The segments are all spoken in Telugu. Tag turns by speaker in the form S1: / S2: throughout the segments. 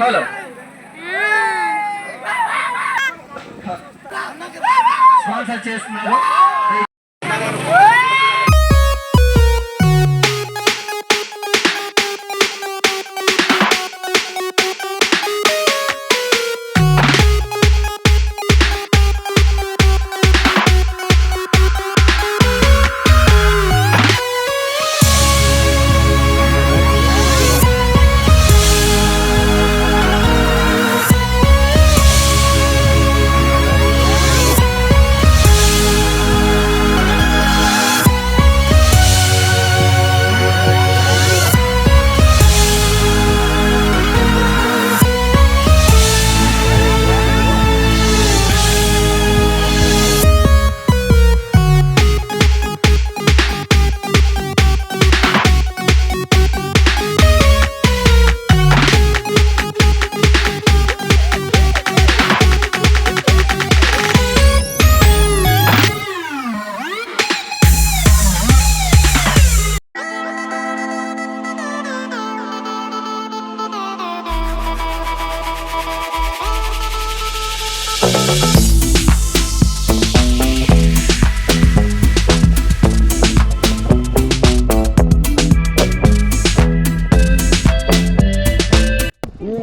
S1: హలో. స్పాన్సర్ చేస్తున్నారు.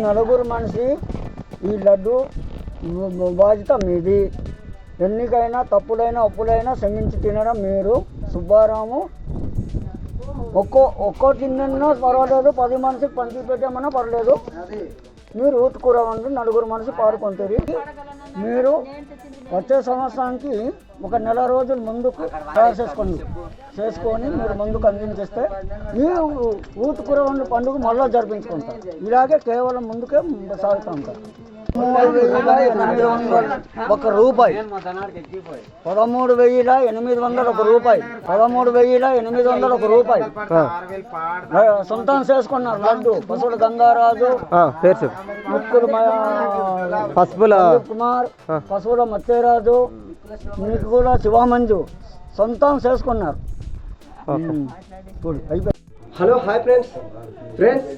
S1: నలుగురు మనిషి ఈ లడ్డు బాధ్యత మీది. ఎన్నికైనా తప్పులైనా ఒప్పులైనా క్షమించి తినడం మీరు. సుబ్బారాము ఒక్కో ఒక్కో తిన్నా పర్వాలేదు పది మనిషికి పంచి పెట్టామన్నా పర్లేదు. మీరు ఊతుకూరవండి నలుగురు మనిషి పాడుకుంటారు. మీరు వచ్చే సంవత్సరానికి ఒక నెల రోజుల ముందుకు తయారు చేసుకోండి. చేసుకొని మీరు ముందుకు అందించేస్తే మీ ఊతుకూర వండి పండుగ మళ్ళీ జరిపించుకుంటారు. ఇలాగే కేవలం ముందుకే సాగుతూ ఉంటారు. ఒక రూపాయి. పదమూడు వేల ఎనిమిది వందలు ఒక రూపాయి. పదమూడు వేల ఎనిమిది వందలు ఒక రూపాయి. సొంతం చేసుకున్నారు లడ్డు పశువుల గంగారాజు
S2: పేరు చెప్పు.
S1: ముక్కులు
S2: పసుపుల
S1: కుమార్ పశువుల మత్స్యరాజు మీకు కూడా శివామంజు. సొంతం చేసుకున్నారు. అయిపోయి
S2: హలో హాయ్ ఫ్రెండ్స్. ఫ్రెండ్స్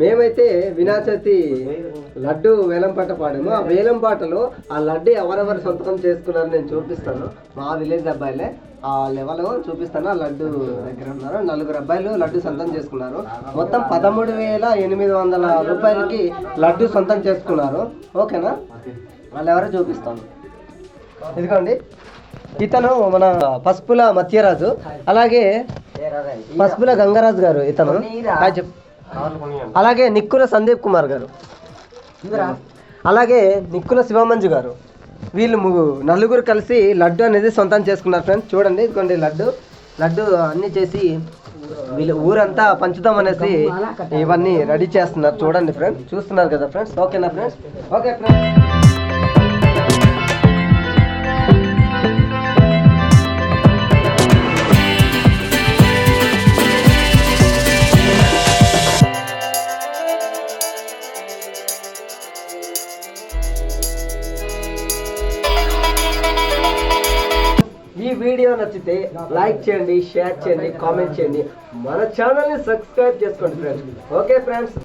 S2: మేమైతే వినాయక చవితి లడ్డు వేలం పాట పాడాము. ఆ వేలం పాటలో ఆ లడ్డు ఎవరెవరు సొంతం చేసుకున్నారో నేను చూపిస్తాను. మా విలేజ్ అబ్బాయిలే. ఆ లెవెల్ చూపిస్తాను. ఆ లడ్డు దగ్గర ఉన్నారు. నలుగురు అబ్బాయిలు లడ్డు సొంతం చేసుకున్నారు. మొత్తం పదమూడు వేల ఎనిమిది వందల రూపాయలకి లడ్డు సొంతం చేసుకున్నారు. ఓకేనా? వాళ్ళు ఎవరో చూపిస్తాను. ఇదిగోండి. ఇతను మన పసుపుల మత్యరాజు అలాగే పసుపుల గంగరాజు గారు ఇతను. అలాగే నిక్కుల సందీప్ కుమార్ గారు. అలాగే నిక్కుల శివమంజు గారు. వీళ్ళు నలుగురు కలిసి లడ్డు అనేది సొంతం చేసుకున్నారు ఫ్రెండ్స్. చూడండి ఇదిగోండి లడ్డు. లడ్డు అన్ని చేసి వీళ్ళు ఊరంతా పంచుదాం అనేసి ఇవన్నీ రెడీ చేస్తున్నారు. చూడండి ఫ్రెండ్స్. చూస్తున్నారు కదా ఫ్రెండ్స్. ఓకేనా ఫ్రెండ్స్? Okay friends. ఈ వీడియో నచ్చితే లైక్ చేయండి షేర్ చేయండి కామెంట్ చేయండి. మన ఛానల్ని సబ్స్క్రైబ్ చేసుకోండి ఫ్రెండ్స్. Okay friends?